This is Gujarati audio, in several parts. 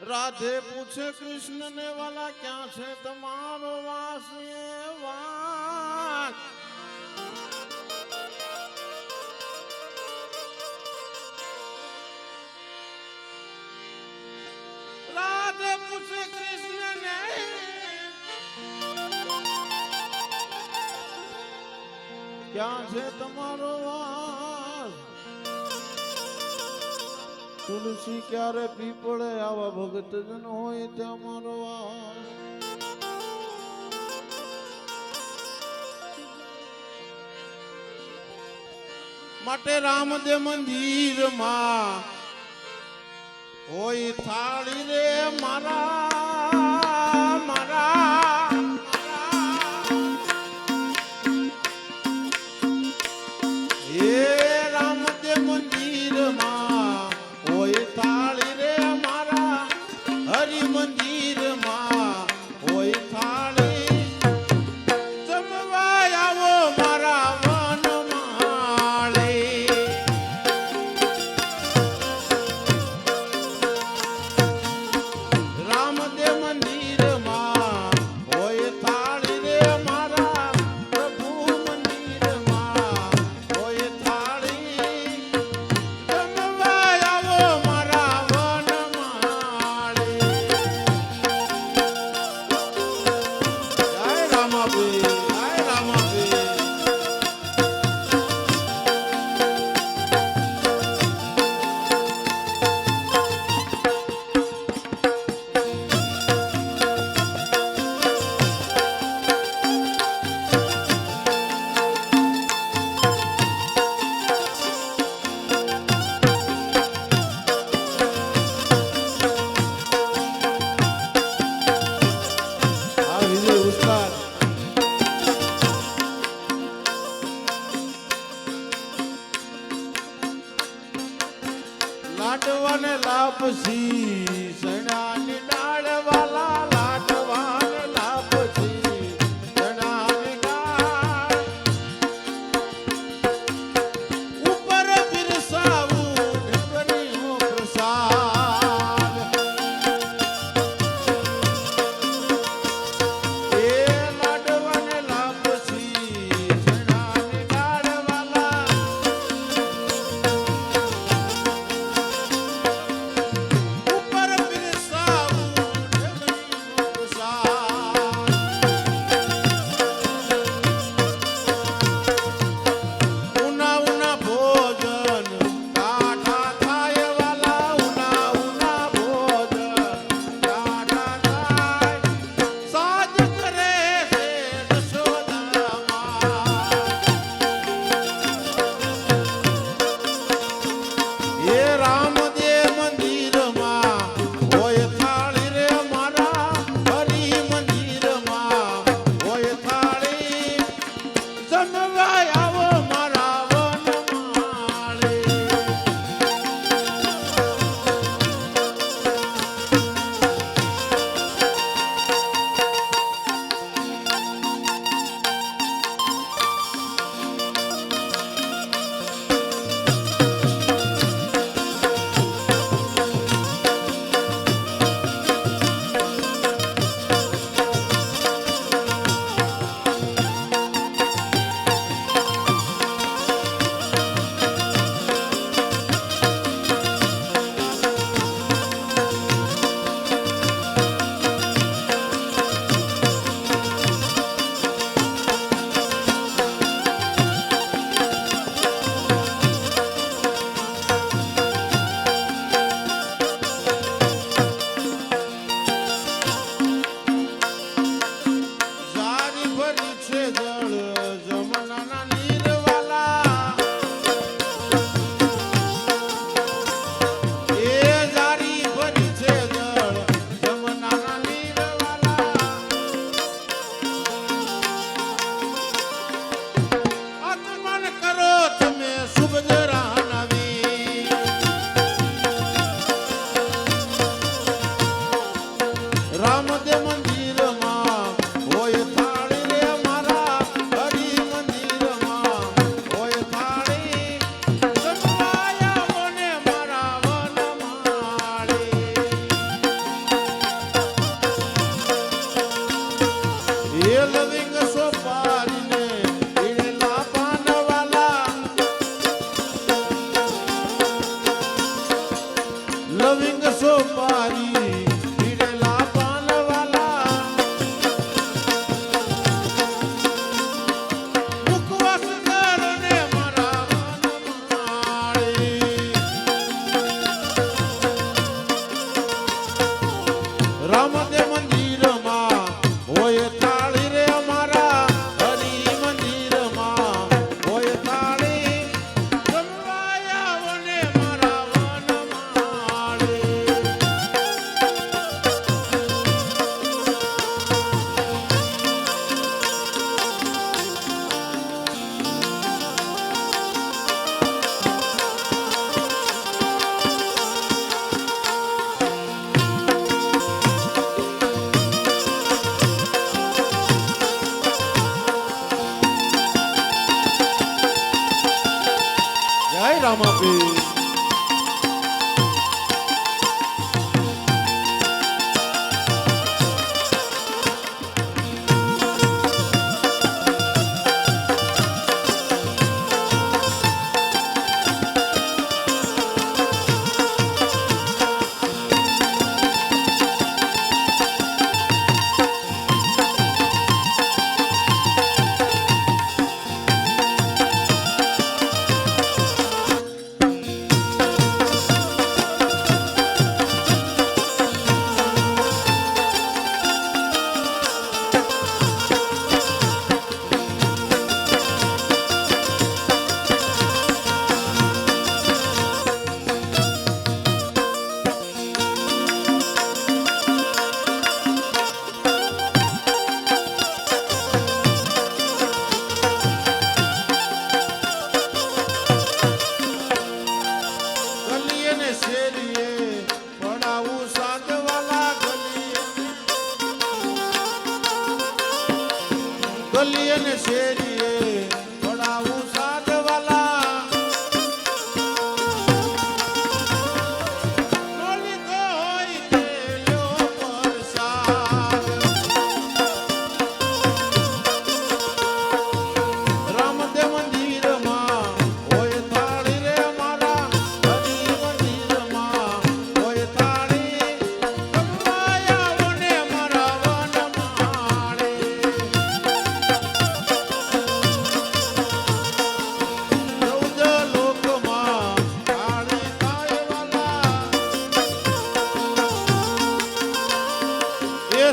રાધે પૂછે કૃષ્ણ ને વાલા, ક્યાં છે તમારો વાસ રાધે પૂછે કૃષ્ણ ને ક્યાં છે તમારો વાસ? તુલસી ક્યારે પીપળે આવા ભગત જન હોય ત્યાં મારો વાસ માટે રામદેવ મંદિરમાં હોય થાળી રે મારા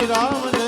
શ્રી રામ